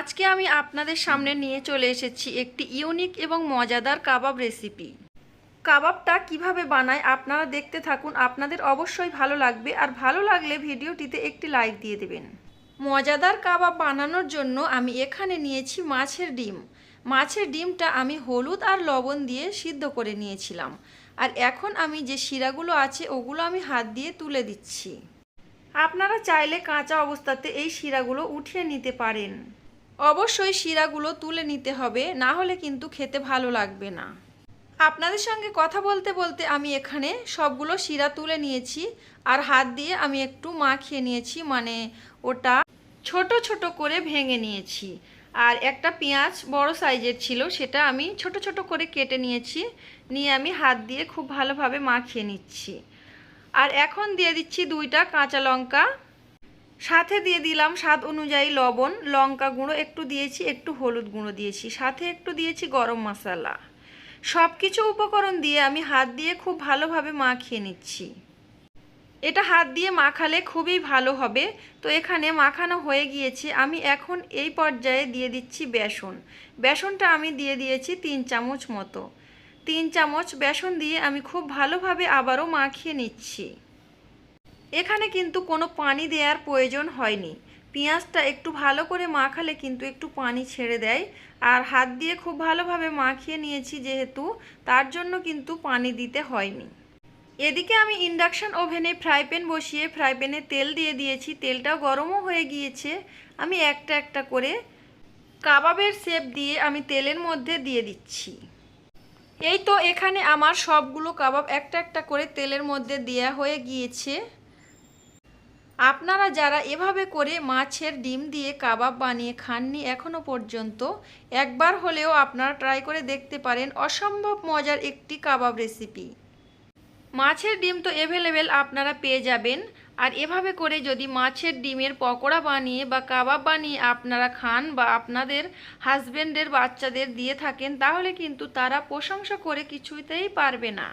আজকে আমি আপনাদের সামনে নিয়ে চলে এসেছি একটি ইউনিক এবং মজাদার কাবাব রেসিপি। কাবাবটা কীভাবে বানায় আপনারা দেখতে থাকুন। আপনাদের অবশ্যই ভালো লাগবে আর ভালো লাগলে ভিডিওটিতে একটি লাইক দিয়ে দেবেন। মজাদার কাবাব বানানোর জন্য আমি এখানে নিয়েছি মাছের ডিম। মাছের ডিমটা আমি হলুদ আর লবণ দিয়ে সিদ্ধ করে নিয়েছিলাম। আর এখন আমি যে শিরাগুলো আছে, ওগুলো আমি হাত দিয়ে তুলে দিচ্ছি। আপনারা চাইলে কাঁচা অবস্থাতে এই শিরাগুলো উঠিয়ে নিতে পারেন। অবশ্যই শিরাগুলো তুলে নিতে হবে, না হলে কিন্তু খেতে ভালো লাগবে না। আপনাদের সঙ্গে কথা বলতে বলতে আমি এখানে সবগুলো শিরা তুলে নিয়েছি, আর হাত দিয়ে আমি একটু মাখিয়ে নিয়েছি মানে ওটা ছোট ছোট করে ভেঙে নিয়েছি। আর একটা পেঁয়াজ বড় সাইজের ছিল, সেটা আমি ছোট ছোট করে কেটে নিয়েছি, নিয়ে আমি হাত দিয়ে খুব ভালোভাবে মাখিয়ে নিচ্ছি। আর এখন দিয়ে দিচ্ছি দুইটা কাঁচা লঙ্কা সাথে দিয়ে দিলাম স্বাদ অনুযায়ী লবণ, লঙ্কা গুঁড়ো, একটু দিয়েছি, একটু হলুদ গুঁড়ো দিয়েছি, সাথে একটু দিয়েছি গরম মশলা। সব কিছু উপকরণ দিয়ে আমি হাত দিয়ে খুব ভালোভাবে মাখিয়ে নিচ্ছি। এটা হাত দিয়ে মাখালে খুবই ভালো হবে। তো এখানে মাখানো হয়ে গিয়েছে। আমি এখন এই পর্যায়ে দিয়ে দিচ্ছি বেসন। বেসনটা আমি দিয়ে দিয়েছি তিন চামচ মতো। তিন চামচ বেসন দিয়ে আমি খুব ভালোভাবে আবারও মাখিয়ে নিচ্ছি। এখানে কিন্তু কোনো পানি দেওয়ার প্রয়োজন হয়নি। পেঁয়াজটা একটু ভালো করে মাখালে কিন্তু একটু পানি ছেড়ে দেয়। আর হাত দিয়ে খুব ভালোভাবে মাখিয়ে নিয়েছি যেহেতু, তার জন্য কিন্তু পানি দিতে হয়নি। এদিকে আমি ইন্ডাকশন ওভেনে ফ্রাই প্যান বসিয়ে ফ্রাই প্যানে তেল দিয়ে দিয়েছি। তেলটাও গরমও হয়ে গিয়েছে। আমি একটা একটা করে কাবাবের শেপ দিয়ে আমি তেলের মধ্যে দিয়ে দিচ্ছি। এই তো এখানে আমার সবগুলো কাবাব একটা একটা করে তেলের মধ্যে দেয়া হয়ে গিয়েছে। আপনারা যারা এভাবে করে মাছের ডিম দিয়ে কাবাব বানিয়ে খাননি এখনও পর্যন্ত, একবার হলেও আপনারা ট্রাই করে দেখতে পারেন অসম্ভব মজার একটি কাবাব রেসিপি মাছের ডিম তো অ্যাভেলেবেল আপনারা পেয়ে যাবেন, আর এভাবে করে যদি মাছের ডিমের পকোড়া বানিয়ে বা কাবাব বানিয়ে আপনারা খান বা আপনাদের হাজব্যান্ডের বাচ্চাদের দিয়ে থাকেন, তাহলে কিন্তু তারা প্রশংসা করে কিছুতেই পারবে না।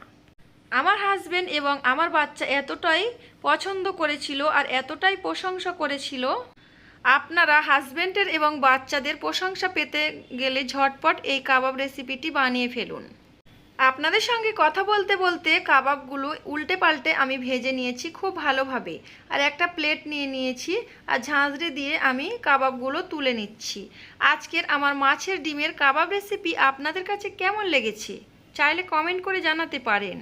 আমার হাজবেন্ড এবং আমার বাচ্চা এতটাই পছন্দ করেছিল আর এতটাই প্রশংসা করেছিল। আপনারা হাজবেন্ডের এবং বাচ্চাদের প্রশংসা পেতে গেলে ঝটপট এই কাবাব রেসিপিটি বানিয়ে ফেলুন। আপনাদের সঙ্গে কথা বলতে বলতে কাবাবগুলো উল্টে পাল্টে আমি ভেজে নিয়েছি খুব ভালোভাবে। আর একটা প্লেট নিয়ে নিয়েছি আর ঝাঁঝরি দিয়ে আমি কাবাবগুলো তুলে নিচ্ছি। আজকের আমার মাছের ডিমের কাবাব রেসিপি আপনাদের কাছে কেমন লেগেছে? চাইলে কমেন্ট করে জানাতে পারেন।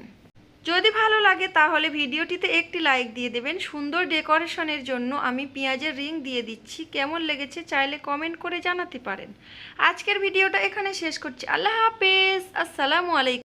যদি ভালো লাগে তাহলে ভিডিওটিতে একটি লাইক দিয়ে দেবেন। সুন্দর ডেকোরেশনের জন্য আমি পেঁয়াজের রিং দিয়ে দিচ্ছি। কেমন লেগেছে চাইলে কমেন্ট করে জানাতে পারেন। আজকের ভিডিওটা এখানে শেষ করছি। আল্লাহ হাফেজ। আসসালামু আলাইকুম।